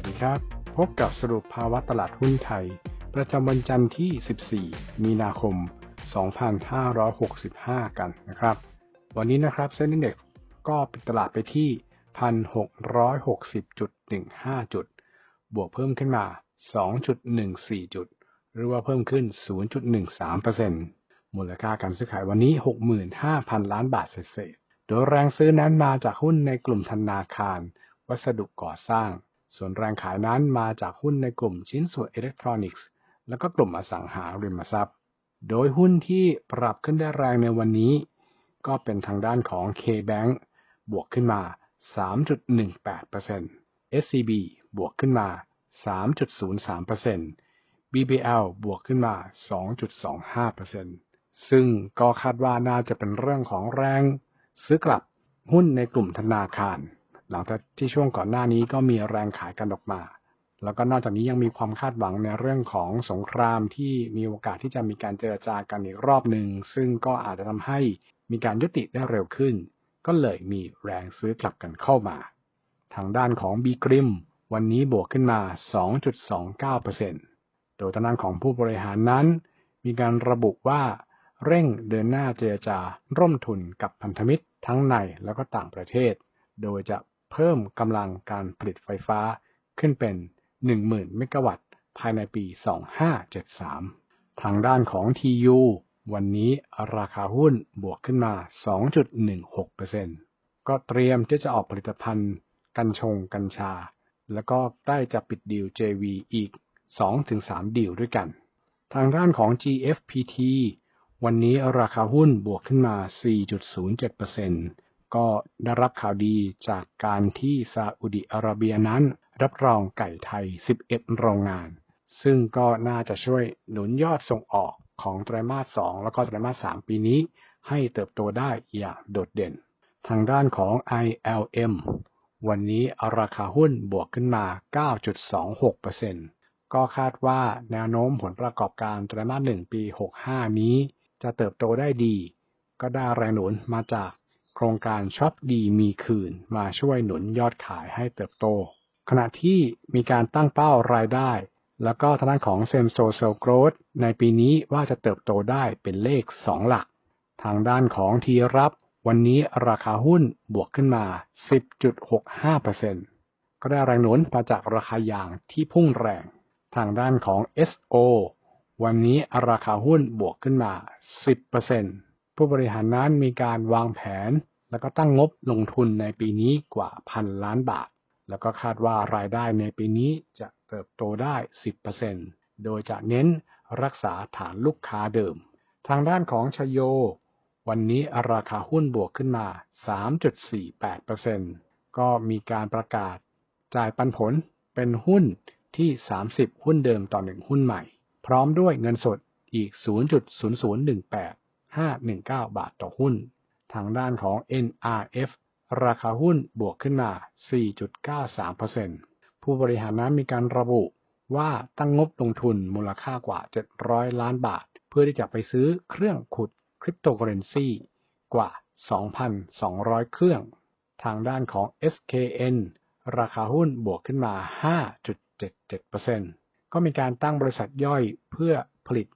วัสดีครับ พบกับสรุปภาวะตลาดหุ้นไทย ประจำวันจันทร์ที่ 14 มีนาคม 2565 กันนะครับ วันนี้นะครับเซ็นดีเด็กก็ปิดตลาดไปที่ 1,660.15 จุด บวกเพิ่มขึ้นมา 2.14 จุด หรือว่าเพิ่มขึ้น 0.13%มูลค่าการซื้อขายวันนี้ 65,000 ล้านบาทเศษโดยแรงซื้อนั้นมาจากหุ้นในกลุ่มธนาคาร วัสดุก่อสร้าง ส่วนแรงขายนั้นมาจากหุ้นในกลุ่มชิ้นส่วนอิเล็กทรอนิกส์ และก็กลุ่มอสังหาริมทรัพย์ โดยหุ้นที่ปรับขึ้นได้แรงในวันนี้ ก็เป็นทางด้านของ K-Bank บวกขึ้นมา 3.18% SCB บวกขึ้นมา 3.03% BBL บวกขึ้นมา 2.25%ซึ่งก็คาดว่าน่าจะเป็นเรื่องของแรง ซื้อกลับหุ้นในกลุ่มธนาคาร หลังจากที่ช่วงก่อนหน้านี้ก็มีแรงขายกันออกมา แล้วก็นอกจากนี้ยังมีความคาดหวังในเรื่องของสงครามที่มีโอกาสที่จะมีการเจรจากันอีกรอบหนึ่ง ซึ่งก็อาจจะทำให้มีการยุติได้เร็วขึ้น ก็เลยมีแรงซื้อกลับกันเข้ามา ทางด้านของ B กริมวันนี้บวกขึ้นมา 2.29%โดยทางด้านของผู้บริหารนั้น มีการระบุว่าเร่งเดินหน้าเจรจาร่วมทุนกับพันธมิตรทั้งในและก็ต่างประเทศ โดยจะ เพิ่มกำลังการผลิตไฟฟ้าขึ้นเป็น 10,000 เมกะวัตต์ ภายในปี 2573 ทางด้านของ TU วันนี้ราคาหุ้นบวกขึ้นมา 2.16%ก็เตรียมที่จะออกผลิตภัณฑ์ กัญชงกัญชา แล้วก็ได้จะปิดดีล JV อีก 2-3 ดีลด้วยกัน ทางด้านของ GFPT วันนี้ราคาหุ้นบวกขึ้นมา 4.07% ก็ได้รับข่าวดีจากการที่ซาอุดิอาระเบียนั้น รับรองไก่ไทย 11 โรงงาน ซึ่งก็น่าจะช่วยหนุนยอดส่งออกของไตรมาส 2 แล้วก็ไตรมาส 3 ปีนี้ ให้เติบโตได้อย่างโดดเด่น ทางด้านของ ILM วันนี้ราคาหุ้นบวกขึ้นมา 9.26%ก็คาดว่าแนวโน้มผลประกอบการไตรมาส 1 ปี 65 นี้ จะเติบโตได้ดี ก็ได้แรงหนุนมาจาก โครงการช็อปดีมีคืนมาช่วยหนุนยอดขายให้เติบโต ขณะที่มีการตั้งเป้ารายได้ แล้วก็ทางด้านของเซมโซเซลโกรดในปีนี้ว่าจะเติบโตได้เป็นเลข 2 หลัก ทางด้านของทีรับ วันนี้ราคาหุ้นบวกขึ้นมา 10.65%ก็ได้แรงหนุนมาจากราคายางที่พุ่งแรง ทางด้านของ SO วันนี้ราคาหุ้นบวกขึ้นมา 10% ผู้บริหารนั้นมีการวางแผน แล้วก็ตั้งงบลงทุนในปีนี้กว่าพันล้านบาท แล้วก็คาดว่ารายได้ในปีนี้จะเติบโตได้ 10%โดยจะเน้นรักษาฐานลูกค้าเดิม ทางด้านของชโย วันนี้ราคาหุ้นบวกขึ้นมา 3.48%ก็มีการประกาศจ่ายปันผลเป็นหุ้นที่ 30 หุ้นเดิมต่อหนึ่งหุ้นใหม่ พร้อมด้วยเงินสดอีก 519 บาทต่อหุ้น ทางด้านของ NRF ราคาหุ้นบวกขึ้นมา 4.93%ผู้บริหารนั้นมีการระบุว่าตั้งงบลงทุนมูลค่ากว่า 700 ล้านบาท เพื่อที่จะไปซื้อเครื่องขุดคริปโตเคอเรนซีกว่า 2,200 เครื่อง ทางด้านของ SKN ราคาหุ้นบวกขึ้นมา 5.77%ก็มีการตั้งบริษัทย่อยเพื่อผลิต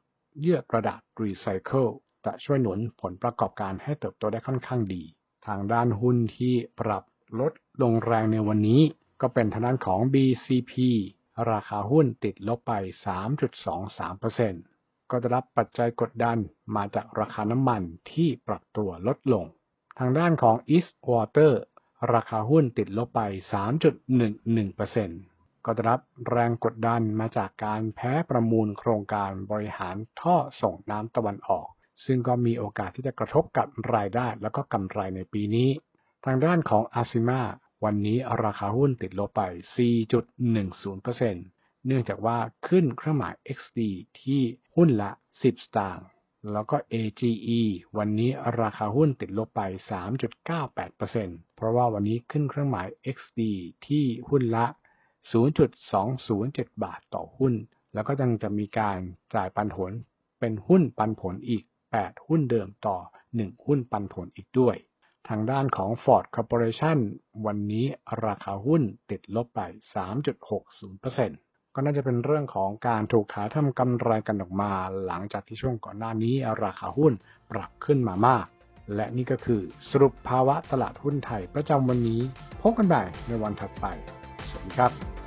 เยื่อกระดาษรีไซเคิล จะช่วยหนุนผลประกอบการให้เติบโตได้ค่อนข้างดี ทางด้านหุ้นที่ปรับลดลงแรงในวันนี้ ก็เป็นทางด้านของ BCP ราคาหุ้นติดลบไป 3.23%ก็ได้รับปัจจัยกดดันมาจากราคาน้ำมันที่ปรับตัวลดลง ทางด้านของ Eastwater ราคาหุ้นติดลบไป 3.11%ก็ได้รับแรงกดดันมาจากการแพ้ประมูลโครงการบริหารท่อส่งน้ำตะวันออก ซึ่งก็มีโอกาสที่จะกระทบกับรายได้และก็กำไรในปีนี้ ทางด้านของ a s i m a วันนี้ราคาหุ้นติดลบไป 4.10%เนื่องจากว่าขึ้นเครื่องหมาย XD ที่หุ้นละ 10 สตางค์ แล้วก็ AGE วันนี้ราคาหุ้นติดลบไป 3.98%เพราะว่าวันนี้ขึ้นเครื่องหมาย XD ที่หุ้นละ 0.207 บาทต่อหุ้น แล้วก็ยังจะมีการจ่ายปันผลเป็นหุ้นปันผลอีก 8 หุ้นเดิมต่อ 1 หุ้นปันผลอีกด้วย ทางด้านของ Ford Corporation วันนี้ราคาหุ้นติดลบไป 3.60%ก็น่าจะเป็นเรื่องของการถูกขายทำกำไรกันออกมา หลังจากที่ช่วงก่อนหน้านี้ราคาหุ้นปรับขึ้นมามาก และนี่ก็คือสรุปภาวะตลาดหุ้นไทยประจำวันนี้ พบกันใหม่ในวันถัดไป สวัสดีครับ